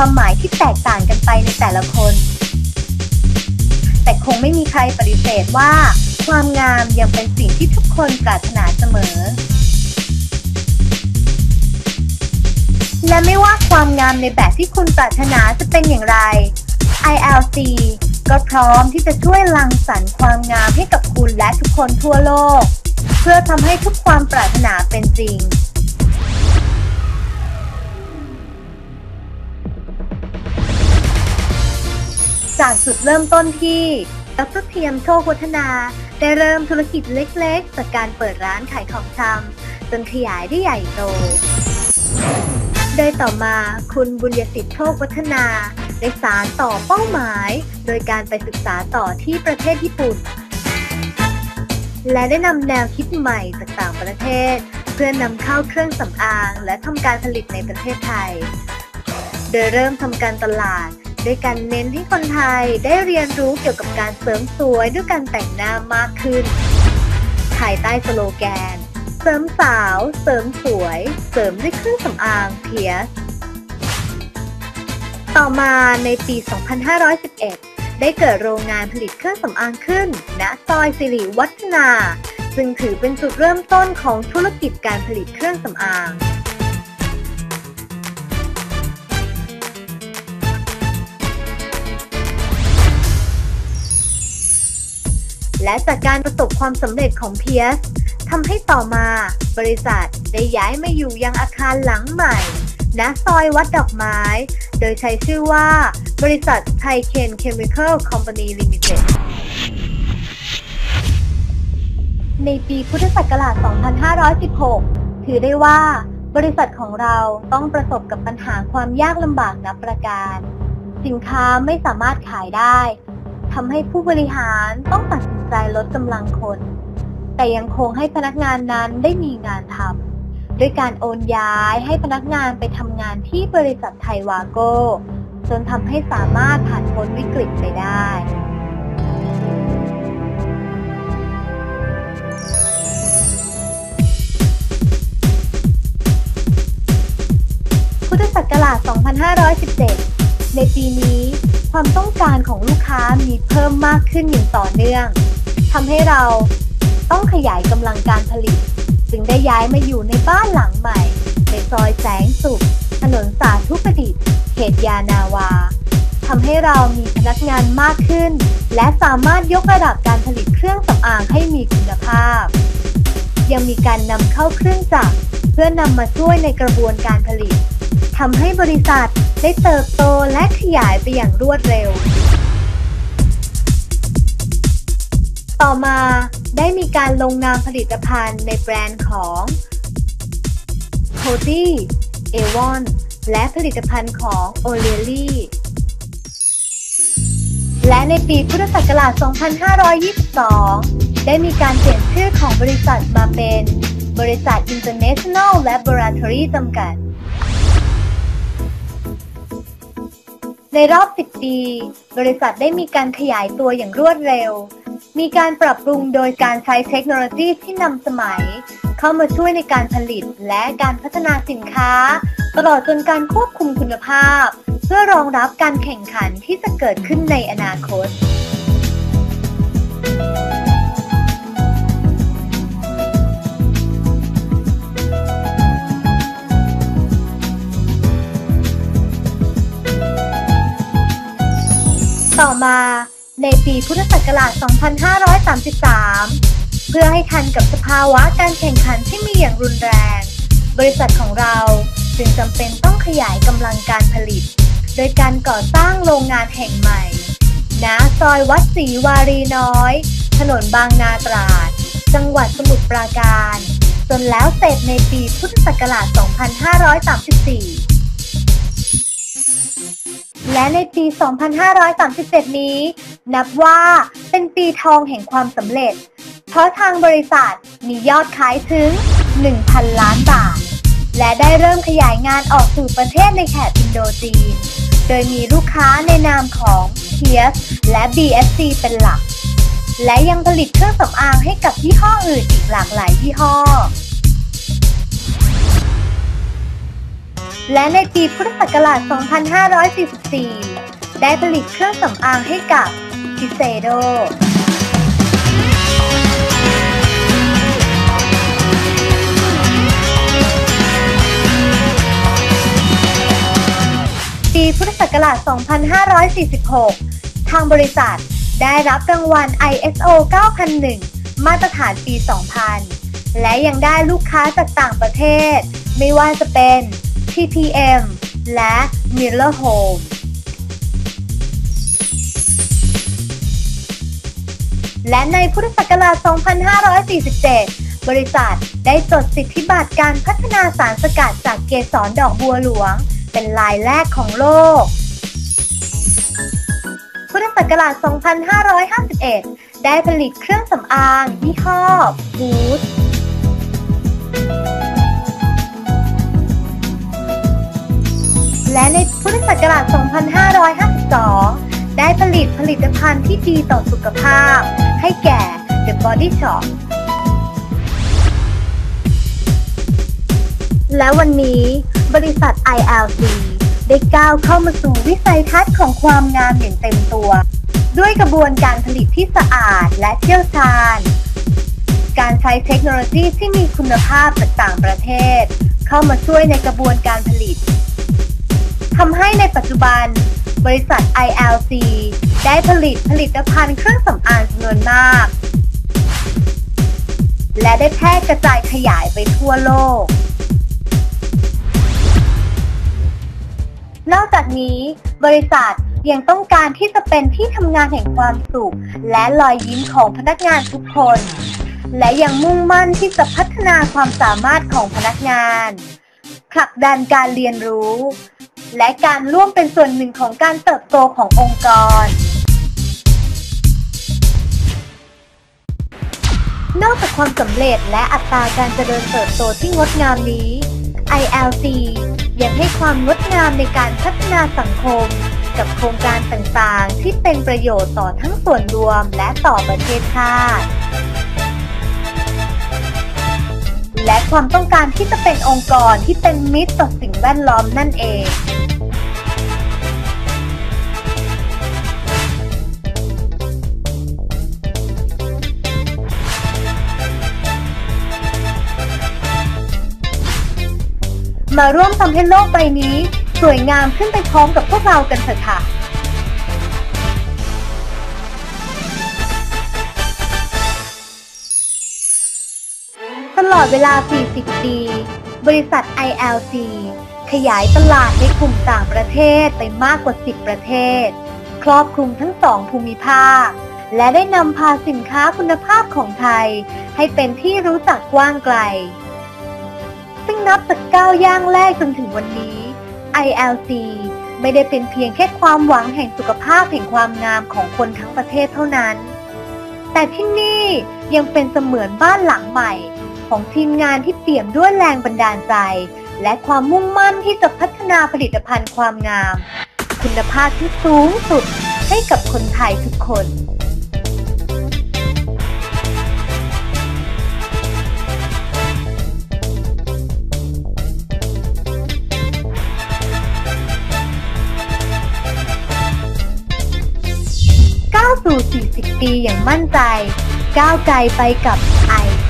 ความหมายที่แตกต่างกันไปในแต่ละคน แต่คงไม่มีใครปฏิเสธว่า ความงามยังเป็นสิ่งที่ทุกคนปรารถนาเสมอ และไม่ว่าความงามในแบบที่คุณปรารถนาจะเป็นอย่างไร ILC ก็พร้อมที่จะช่วยรังสรรค์ความงามให้กับคุณและทุกคนทั่วโลก เพื่อทำให้ทุกความปรารถนาเป็นจริง จากจุดเริ่มต้นที่ดรเทียมโชควัฒนา ได้เริ่มธุรกิจเล็กๆ จากการเปิดร้านขายของชำจนขยายได้ใหญ่โต โดยต่อมาคุณบุญยสิทธิ์โชควัฒนาได้สารต่อเป้าหมาย โดยการไปศึกษาต่อที่ประเทศญี่ปุ่น และได้นำแนวคิดใหม่จากต่างประเทศ เพื่อนำเข้าเครื่องสำอาง และทำการผลิตในประเทศไทย โดยเริ่มทำการตลาด ด้วยการเน้นให้คนไทยได้เรียนรู้เกี่ยวกับการเสริมสวยด้วยการแต่งหน้ามากขึ้น ภายใต้สโลแกน เสริมสาว เสริมสวย เสริมด้วยเครื่องสำอางเพียสต่อมาในปี 2511 ได้เกิดโรงงานผลิตเครื่องสำอางขึ้น ณ ซอยสิริวัฒนา ซึ่งถือเป็นจุดเริ่มต้นของธุรกิจการผลิตเครื่องสำอาง และจากการประสบความสำเร็จของเพียสทำให้ต่อมา บริษัทได้ย้ายมาอยู่ยังอาคารหลังใหม่ณซอยวัดดอกไม้ โดยใช้ชื่อว่า บริษัทไทเคนเคมีคอลคอมพานีลิมิเต็ดในปีพุทธศักราช 2516 ถือได้ว่า บริษัทของเราต้องประสบกับปัญหาความยากลำบากนับประการ สินค้าไม่สามารถขายได้ ทำให้ผู้บริหารต้องตัดสินใจลดกำลังคน แต่ยังคงให้พนักงานนั้นได้มีงานทำด้วยการโอนย้ายให้พนักงานไปทำงานที่บริษัทไทยวาโก้ จนทำให้สามารถผ่านพ้นวิกฤตไปได้พุทธศักราช 2517 ในปีนี้ ความต้องการของลูกค้ามีเพิ่มมากขึ้นอย่างต่อเนื่องทำให้เราต้องขยายกำลังการผลิต จึงได้ย้ายมาอยู่ในบ้านหลังใหม่ ในซอยแสงสุข ถนนสาธุประดิษฐ์ เขตยานาวาทำให้เรามีพนักงานมากขึ้น และสามารถยกระดับการผลิตเครื่องสำอางให้มีคุณภาพ ยังมีการนำเข้าเครื่องจักรเพื่อนำมาช่วยในกระบวนการผลิต ทำให้บริษัทได้เติบโตและขยายไปอย่างรวดเร็ว ต่อมาได้มีการลงนามผลิตภัณฑ์ในแบรนด์ของ c o d y a v o n และผลิตภัณฑ์ของ o l e l y และในปีพุทธศักราช 2522 ได้มีการเปลี่ยนชื่อของบริษัทมาเป็น บริษัท International Laboratory จำกัด ในรอบ 10 ปี บริษัทได้มีการขยายตัวอย่างรวดเร็ว มีการปรับปรุงโดยการใช้เทคโนโลยีที่นำสมัย เข้ามาช่วยในการผลิตและการพัฒนาสินค้า ตลอดจนการควบคุมคุณภาพ เพื่อรองรับการแข่งขันที่จะเกิดขึ้นในอนาคต ในปีพุทธศักราช 2533 เพื่อให้ทันกับสภาวะการแข่งขันที่มีอย่างรุนแรง บริษัทของเราจึงจำเป็นต้องขยายกำลังการผลิต โดยการก่อสร้างโรงงานแห่งใหม่ณซอยวัดศรีวารีน้อย ถนนบางนาตราด จังหวัดสมุทรปราการ จนแล้วเสร็จในปีพุทธศักราช 2534 และในปี 2537 นี้ นับว่าเป็นปีทองแห่งความสำเร็จ เพราะทางบริษัทมียอดขายถึง 1,000 ล้านบาท และได้เริ่มขยายงานออกสู่ประเทศในแถบอินโดจีน โดยมีลูกค้าในนามของ p i e r และ BSC เป็นหลัก และยังผลิตเครื่องสำอางให้กับยี่ห้ออื่นอีกหลากหลายยี่ห้อ และในปีพุทธศักราช 2544 ได้ผลิตเครื่องสำอางให้กับ พิเซโดปีพุทธศักราช 2546 ทางบริษัทได้รับรางวัล ISO 9001 มาตรฐานปี 2000 และยังได้ลูกค้าจากต่างประเทศ ไม่ว่าจะเป็น TPM และ Miller Home และในพุทธศักราช 2547 บริษัทได้จดสิทธิบัตรการพัฒนาสารสกัดจากเกสรดอกบัวหลวง เป็นลายแรกของโลก พุทธศักราช 2551 ได้ผลิตเครื่องสำอางยี่ห้อบูธและในพุทธศักราช 2552 ได้ผลิตผลิตภัณฑ์ที่ดีต่อสุขภาพ ให้แก่ The Body Shop และวันนี้บริษัท ILC ได้ก้าวเข้ามาสู่วิสัยทัศน์ของความงามอย่างเต็มตัว ด้วยกระบวนการผลิตที่สะอาดและเชี่ยวชาญ การใช้เทคโนโลยีที่มีคุณภาพจากต่างประเทศ เข้ามาช่วยในกระบวนการผลิตทำให้ในปัจจุบัน บริษัท ILC ได้ผลิตผลิตภัณฑ์เครื่องสำอางจำนวนมาก และได้แพร่กระจายขยายไปทั่วโลก นอกจากนี้บริษัทยังต้องการที่จะเป็นที่ทำงานแห่งความสุข และรอยยิ้มของพนักงานทุกคน และยังมุ่งมั่นที่จะพัฒนาความสามารถของพนักงานผลักดันการเรียนรู้ และการร่วมเป็นส่วนหนึ่งของการเติบโตขององค์กร นอกจากความสำเร็จและอัตราการเจริญเติบโตที่งดงามนี้ ILC ยังให้ความงดงามในการพัฒนาสังคม กับโครงการต่างๆ ที่เป็นประโยชน์ต่อทั้งส่วนรวมและต่อประเทศชาติ และความต้องการที่จะเป็นองค์กรที่เป็นมิตรต่อสิ่งแวดล้อมนั่นเองมาร่วมทำให้โลกใบนี้ สวยงามขึ้นไปพร้อมกับพวกเรากันเถอะค่ะ ลอดเวลา 40 ปี บริษัท ILC ขยายตลาดในกลุ่มต่างประเทศไปมากกว่า 10 ประเทศ ครอบคลุมทั้งสองภูมิภาค และได้นำพาสินค้าคุณภาพของไทย ให้เป็นที่รู้จักกว้างไกล ซึ่งนับจากก้าวย่างแรกจนถึงวันนี้ ILC ไม่ได้เป็นเพียงแค่ความหวังแห่งสุขภาพแห่งความงามของคนทั้งประเทศเท่านั้น แต่ที่นี่ยังเป็นเสมือนบ้านหลังใหม่ ของทีมงานที่เปี่ยมด้วยแรงบันดาลใจ และความมุ่งมั่นที่จะพัฒนาผลิตภัณฑ์ความงาม คุณภาพที่สูงสุดให้กับคนไทยทุกคนก้าวสู่40 ปีอย่างมั่นใจ ก้าวไกลไปกับ ILC